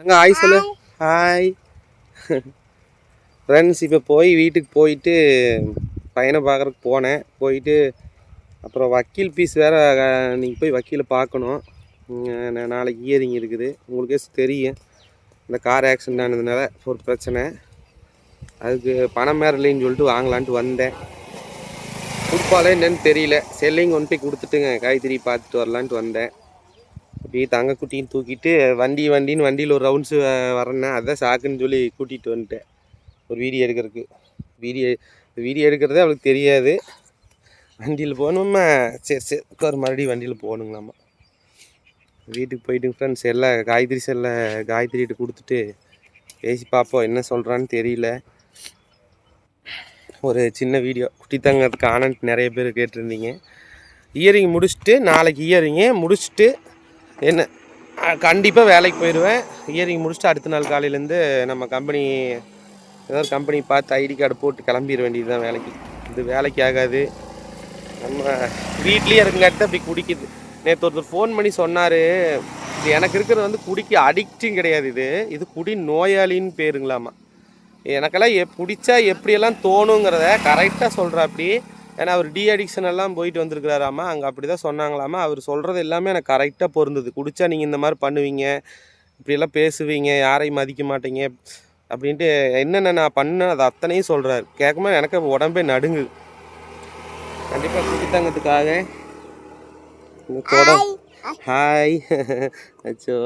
அங்கே ஹாய் சொல்லு. Hi friends இப்போ போய் வீட்டுக்கு போயிட்டு பையனை பார்க்குறக்கு போனேன். போயிட்டு அப்புறம் வக்கீல் ஃபீஸ் வேறு நீங்கள் போய் வக்கீலை பார்க்கணும். நாளைக்கு இயரிங் இருக்குது. உங்களுக்கே தெரியும். இந்த கார் ஆக்சிடென்ட் ஆனதுனால ஒரு பிரச்சனை. அதுக்கு பணம் வேறு இல்லைன்னு சொல்லிட்டு வாங்கலான்ட்டு வந்தேன். கொடுப்பாலே என்னன்னு தெரியல. செல்லிங் கொண்டு போய் கொடுத்துட்டுங்க. காய்கறி பார்த்துட்டு வரலான்ட்டு வந்தேன். அப்படியே தங்க தூக்கிட்டு வண்டி வண்டின்னு வண்டியில் ஒரு ரவுண்ட்ஸு வரேன்னா அதான் சாக்குன்னு சொல்லி கூட்டிகிட்டு வந்துட்டேன். ஒரு வீடியோ எடுக்கிறதுக்கு. வீடியோ வீடியோ எடுக்கிறதே அவளுக்கு தெரியாது. வண்டியில் போகணுமா? சரி சரி. உட்கார் மறுபடியும் வண்டியில் போகணுங்களாம்மா வீட்டுக்கு போயிட்டு ஃப்ரெண்ட்ஸ் எல்லாம் காய்கறி செல்ல காய்கறிகிட்ட கொடுத்துட்டு பேசி பார்ப்போம் என்ன சொல்கிறான்னு தெரியல. ஒரு சின்ன வீடியோ. குட்டி தங்கத்துக்கு ஆனன்ட் நிறைய பேர் கேட்டிருந்தீங்க. இயரிங் முடிச்சுட்டு நாளைக்கு இயரிங்கு முடிச்சுட்டு என்ன கண்டிப்பாக வேலைக்கு போயிடுவேன் இயரிங் முடிச்சுட்டு அடுத்த நாள் காலையிலேருந்து நம்ம கம்பெனி ஏதாவது கம்பெனி பார்த்து ஐடி கார்டு போட்டு கிளம்பிட வேண்டியது தான் வேலைக்கு. இது வேலைக்கு ஆகாது. நம்ம வீட்லேயே இருக்குங்காட்டி தான் இப்படி குடிக்குது. நேற்று ஒருத்தர் ஃபோன் பண்ணி சொன்னார். இது எனக்கு இருக்கிறது வந்து குடிக்க அடிக்டும் கிடையாது இது. இது குடி நோயாளின்னு பேருங்களாமா. எனக்கெல்லாம் எ பிடிச்சா எப்படியெல்லாம் தோணுங்கிறத கரெக்டாக சொல்கிறா அப்படி. ஏன்னா அவர் டி அடிக்ஷன் எல்லாம் போயிட்டு வந்திருக்கிறாராமா அங்கே அப்படி தான் சொன்னாங்களாமா. அவர் சொல்கிறது எல்லாமே எனக்கு கரெக்டாக பொருந்தது. குடிச்சா நீங்கள் இந்த மாதிரி பண்ணுவீங்க இப்படியெல்லாம் பேசுவீங்க யாரையும் மதிக்க மாட்டீங்க அப்படின்ட்டு என்னென்ன நான் பண்ணேன் அது அத்தனையும் சொல்கிறாரு கேட்கும்போது எனக்கு உடம்பே நடுங்குது. கண்டிப்பாக குடித்தங்கத்துக்காக உங்கள் ஹாய் அச்சோ.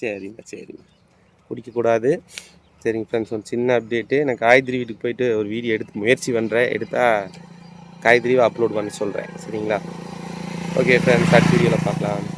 சரிங்க சரிங்க குடிக்கக்கூடாது. சரிங்க ஃப்ரெண்ட்ஸ் ஒரு சின்ன அப்டேட்டு நான் காயத்ரி வீட்டுக்கு போயிட்டு ஒரு வீடியோ எடுத்து முயற்சி பண்ணுறேன் எடுத்தால் காயத்ரிவை அப்லோட் பண்ண சொல்கிறேன் சரிங்களா? ஓகே ஃப்ரெண்ட்ஸ் அடுத்த வீடியோவில் பார்க்கலாம்.